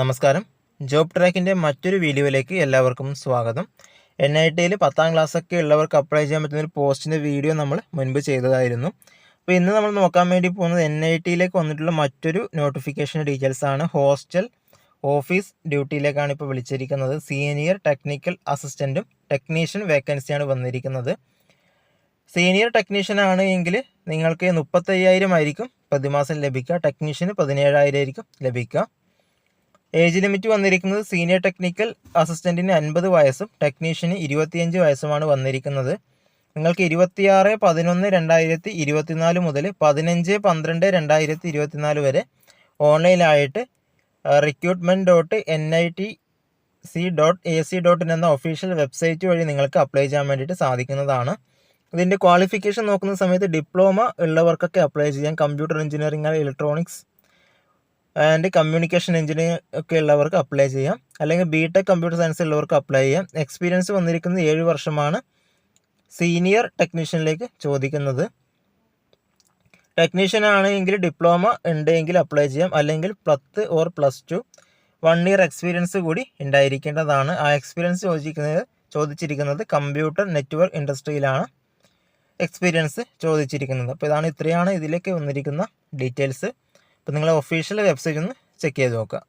നമസ്കാരം. ജോബ് ട്രാക്കിന്റെ മറ്റൊരു വീഡിയോയിലേക്ക് എല്ലാവർക്കും സ്വാഗതം. എൻ ഐ ടിയിൽ പത്താം ക്ലാസ്സൊക്കെ ഉള്ളവർക്ക് അപ്ലൈ ചെയ്യാൻ പറ്റുന്ന ഒരു പോസ്റ്റിന്റെ വീഡിയോ നമ്മൾ മുൻപ് ചെയ്തതായിരുന്നു. അപ്പോൾ ഇന്ന് നമ്മൾ നോക്കാൻ വേണ്ടി പോകുന്നത് എൻ ഐ ടിയിലേക്ക് വന്നിട്ടുള്ള മറ്റൊരു നോട്ടിഫിക്കേഷൻ ഡീറ്റെയിൽസ് ആണ്. ഹോസ്റ്റൽ ഓഫീസ് ഡ്യൂട്ടിയിലേക്കാണ് ഇപ്പോൾ വിളിച്ചിരിക്കുന്നത്. സീനിയർ ടെക്നിക്കൽ അസിസ്റ്റന്റും ടെക്നീഷ്യൻ വേക്കൻസിയാണ് വന്നിരിക്കുന്നത്. സീനിയർ ടെക്നീഷ്യൻ ആണ് എങ്കിൽ നിങ്ങൾക്ക് മുപ്പത്തയ്യായിരം ആയിരിക്കും പ്രതിമാസം ലഭിക്കുക. ടെക്നീഷ്യന് പതിനേഴായിരം ആയിരിക്കും ലഭിക്കുക. ഏജ് ലിമിറ്റ് വന്നിരിക്കുന്നത് സീനിയർ ടെക്നിക്കൽ അസിസ്റ്റന്റിന് അൻപത് വയസ്സും ടെക്നീഷ്യന് ഇരുപത്തിയഞ്ച് വയസ്സുമാണ് വന്നിരിക്കുന്നത്. നിങ്ങൾക്ക് ഇരുപത്തിയാറ് പതിനൊന്ന് രണ്ടായിരത്തി ഇരുപത്തിനാല് മുതൽ പതിനഞ്ച് പന്ത്രണ്ട് രണ്ടായിരത്തി ഇരുപത്തിനാല് വരെ ഓൺലൈനായിട്ട് recruitment dot N I T C dot A C dot in എന്ന ഒഫീഷ്യൽ വെബ്സൈറ്റ് വഴി നിങ്ങൾക്ക് അപ്ലൈ ചെയ്യാൻ വേണ്ടിയിട്ട് സാധിക്കുന്നതാണ്. ഇതിന്റെ ക്വാളിഫിക്കേഷൻ നോക്കുന്ന സമയത്ത് ഡിപ്ലോമ ഉള്ളവർക്കൊക്കെ അപ്ലൈ ചെയ്യാം. Computer engineering electronics and communication engineer ഒക്കെ ഉള്ളവർക്ക് അപ്ലൈ ചെയ്യാം. അല്ലെങ്കിൽ ബി ടെക് കമ്പ്യൂട്ടർ സയൻസ് ഉള്ളവർക്ക് അപ്ലൈ ചെയ്യാം. എക്സ്പീരിയൻസ് വന്നിരിക്കുന്നത് ഏഴ് വർഷമാണ്. സീനിയർ ടെക്നീഷ്യനിലേക്ക് ചോദിക്കുന്നത്. ടെക്നീഷ്യൻ ആണെങ്കിൽ ഡിപ്ലോമ ഉണ്ടെങ്കിൽ അപ്ലൈ ചെയ്യാം. അല്ലെങ്കിൽ പത്ത് or plus two one year experience കൂടി ഉണ്ടായിരിക്കേണ്ടതാണ്. ആ എക്സ്പീരിയൻസ് ചോദിക്കുന്നത് ചോദിച്ചിരിക്കുന്നത് കമ്പ്യൂട്ടർ നെറ്റ്വർക്ക് ഇൻഡസ്ട്രിയിലാണ് എക്സ്പീരിയൻസ് ചോദിച്ചിരിക്കുന്നത്. അപ്പോൾ ഇതാണ് ഇത്രയാണ് ഇതിലേക്ക് വന്നിരിക്കുന്ന ഡീറ്റെയിൽസ് അപ്പോൾ നിങ്ങൾ ഒഫീഷ്യൽ വെബ്സൈറ്റ് ഒന്ന് ചെക്ക് ചെയ്ത് നോക്കുക.